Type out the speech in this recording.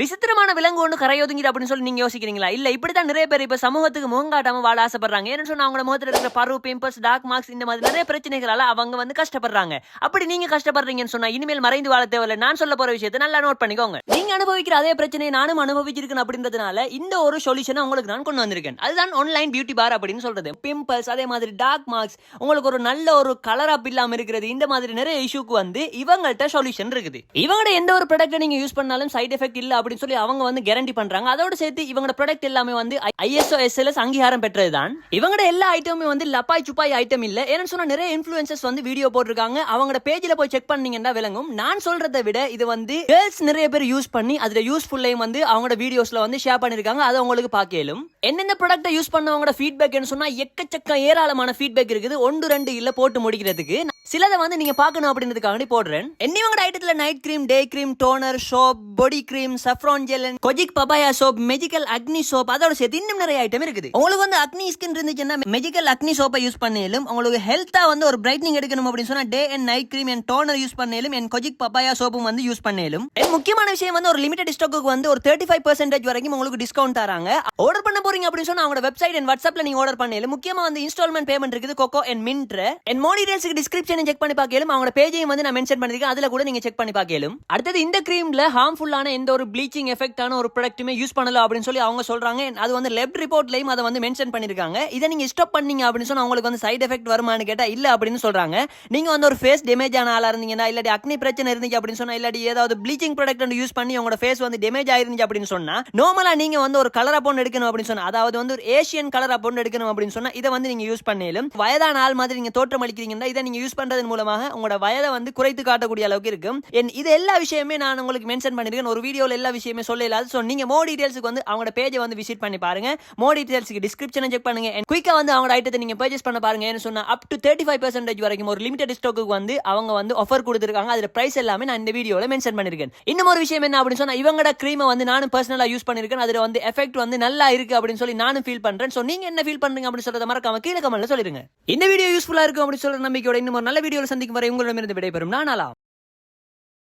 விசித்திரமான விலங்கு ஒன்று கரையொதுங்கிடு அப்படின்னு சொல்லி நீங்க யோசிக்கிறீங்களா? இல்ல இப்படிதான் நிறைய பேர் இப்ப சமூகத்துக்கு முகம் காட்டாம வாழ ஆசைப்படுறாங்க. ஏன்னு சொன்னா அவங்க முகத்துல இருக்கிற பரு பிம்பிள்ஸ் டார்க் மார்க்ஸ் இந்த மாதிரி நிறைய பிரச்சனைகளால அவங்க வந்து கஷ்டப்படுறாங்க. அப்படி நீங்க கஷ்டப்படுறீங்கன்னு சொன்னா இனிமேல் மறைந்து வாழ தேவையில்ல. நான் சொல்ல போற விஷயத்தை நல்லா நோட் பண்ணிக்கோங்க. நீங்க அனுபவிக்கிற அதே பிரச்சனையை நானும் அனுபவிச்சிருக்கேன் அப்படின்றதுனால இந்த ஒரு சொல்யூஷனை உங்களுக்கு நான் கொண்டு வந்திருக்கேன். அதுதான் ஆன்லைன் பியூட்டி பார் அப்படின்னு சொல்றது. பிம்பிள்ஸ் அதே மாதிரி டார்க் மார்க்ஸ் உங்களுக்கு ஒரு நல்ல ஒரு கலர் அப் இல்லாம இருக்கிறது இந்த மாதிரி நிறைய இஷ்யூக்கு வந்து இவங்கள்ட்ட சொல்யூஷன் இருக்குது. இவங்களோட எந்த ஒரு ப்ராடக்ட் நீங்க யூஸ் பண்ணாலும் சைட் எஃபெக்ட் இல்ல அப்படின்னு சொல்லி அவங்க வந்து கேரண்டி பண்றாங்க. அதோட சேர்த்து இவங்களோட ப்ராடக்ட் எல்லாமே வந்து ஐஎஸ்ஓ எஸ்எல்எஸ் அங்கீகாரம் பெற்றதுதான். இவங்களோட எல்லா ஐட்டமுமே வந்து லப்பாய் சுப்பாய் ஐட்டம் இல்ல. ஏன்னு சொன்னா நிறைய இன்ஃபுளுசஸ் வந்து வீடியோ போட்டிருக்காங்க. அவங்களோட பேஜ்ல போய் செக் பண்ணீங்கன்னா விளங்கும். நான் சொல்றதை விட இது வந்து கேர்ள்ஸ் நிறைய பேர் யூஸ் பண்ணி அதுல யூஸ்ஃபுல்லையும் வந்து அவங்களோட வீடியோஸ்ல வந்து ஷேர் பண்ணிருக்காங்க. அதை உங்களுக்கு பார்க்கலும் என்னென்ன ப்ராடக்ட்டை யூஸ் பண்ணவங்களோட ஃபீட்பேக் சொன்னால் எக்கச்சக்க ஏராளமான ஃபீட்பேக் இருக்குது. ஒன்று ரெண்டு இல்லை போட்டு முடிக்கிறதுக்கு. சிலதை வந்து நீங்க பார்க்கணும் அப்படின்றதுக்காக போடுறேன். என்னவங்களோட ஐட்டத்தில் night cream day cream toner soap body cream saffron gel kojic papaya soap magical Agni soap அதோட சேர்த்து இன்னும் நிறைய ஐட்டம் இருக்குது. உங்களுக்கு வந்து அக்னி ஸ்கின் இருந்துச்சுன்னா மெஜிக்கல் அக்னி சோப்பை யூஸ் பண்ணாலும் உங்களுக்கு ஹெல்த்தாக வந்து ஒரு பிரைட்னிங் எடுக்கணும் அப்படின்னு சொன்னால் day and night cream and toner use பண்ணாலும் என் கொஜிக் பபாயா சோப்பும் வந்து யூஸ் பண்ணாலும். முக்கியமான விஷயம் வந்து ஒரு லிமிடெட் ஸ்டாக்கு வந்து ஒரு தேர்ட்டி ஃபைவ் பர்சன்டேஜ் வரைக்கும் உங்களுக்கு டிஸ்கவுண்ட் தராங்க. ஆர்டர் பண்ண போறீங்க அப்படின்னு சொன்னா அவங்களோட வெப்சைட் அண்ட் வாட்ஸ்அப்ல நீங்க ஆர்டர் பண்ணல முக்கியமா வந்து இன்ஸ்டால்மெண்ட் பேமெண்ட் இருக்குது கொக்கோ அண்ட் மின்ட்ர அண்ட் மோடி டீடைல்ஸ்க்கு டிஸ்கிரிப்ஷன் செக் பண்ணி பார்க்கலும். அவங்களோட பேஜையும் வந்து நான் மென்ஷன் பண்ணிருக்கேன். அதுல கூட நீங்க செக் பண்ணி பார்க்கலும். அடுத்தது இந்த கிரீம்ல ஹார்ம்ஃபுல்லான எந்த ஒரு ப்ளீச்சிங் எஃபெக்டான ஒரு ப்ராடக்ட்டுமே யூஸ் பண்ணல அப்படின்னு சொல்லி அவங்க சொல்றாங்க. அது வந்து லெஃப்ட் ரிப்போர்ட்லயும் அதை வந்து மென்ஷன் பண்ணிருக்காங்க. இதை நீங்க ஸ்டாப் பண்ணீங்க அப்படின்னு சொன்னா உங்களுக்கு வந்து சைடு எஃபெக்ட் வருமானு கேட்டா இல்ல அப்படின்னு சொல்றாங்க. நீங்க வந்து ஒரு ஃபேஸ் டேமேஜ் ஆன ஆளா இருந்தீங்கன்னா இல்லாட்டி அக்னி பிரச்சனை இருந்துச்சு அப்படின்னு சொன்னா இல்லாட்டி ஏதாவது ப்ளீச்சிங் ப்ராடக்ட் யூஸ் பண்ணி உங்களோட ஃபேஸ் வந்து டேமேஜ் ஆயிருந்துச்சு அப்படின்னு சொன்னா நார்மலா நீங்க வந்து ஒரு கலர் அப்போன் எடுக்கணும் அப்படின்னு சொன்னா அதாவது வந்து ஒரு ஏசியன் கலர் அப்படின்னு எடுக்கணும் அப்படின்னு சொன்னா இதை வந்து நீங்க யூஸ் பண்ணிலும் வயதான ஆள் மாதிரி நீங்க தோற்றம் அளிக்கிறீங்கன்னா இதை நீங்க யூஸ் பண்றதன் மூலமாக உங்களோட வயதை வந்து குறைத்து காட்டக்கூடிய அளவுக்கு இருக்கும். என் இது எல்லா விஷயமே நான் உங்களுக்கு மென்ஷன் பண்ணிருக்கேன். ஒரு வீடியோல எல்லா விஷயமே சொல்லலாது ஸோ நீங்க மோ டீடைல்ஸ்க்கு வந்து அவங்களோட பேஜை வந்து விசிட் பண்ணி பாருங்க. மோ டீடைல்ஸ்க்கு டிஸ்கிரிப்ஷனை செக் பண்ணுங்க. குயிக்கா வந்து அவங்க ஐட்டத்தை நீங்க பர்ச்சேஸ் பண்ண பாருங்க. ஏன்னு சொன்னா up to thirty five percentage வரைக்கும் ஒரு லிமிடெட் ஸ்டாக்கு வந்து அவங்க வந்து ஆஃபர் கொடுத்துருக்காங்க. அதுல பிரைஸ் எல்லாமே நான் இந்த வீடியோல மென்ஷன் பண்ணிருக்கேன். இன்னும் ஒரு விஷயம் என்ன அப்படின்னு சொன்னா இவங்களோட க்ரீமை வந்து நானும் பர்சனலா யூஸ் பண்ணிருக்கேன். அதுல வந்து எஃபெக்ட் வந்து நல்லா இருக்கு அப்படின்னு சொல்லி நானும் ஃபீல் பண்றேன். ஸோ நீங்க என்ன ஃபீல் பண்றீங்க அப்படின்னு சொல்றத மறக்காம கீழே கமெண்ட்ல சொல்லிருங்க. இந்த வீடியோ யூஸ்ஃபுல்லா இருக்கும் அப்படின்னு சொல்ற நம்பிக்கையோட இன்னும் ஒரு நல்ல வீடியோல சந்திக்கும் வரை உங்களிடமிருந்து விடைபெறும். நான்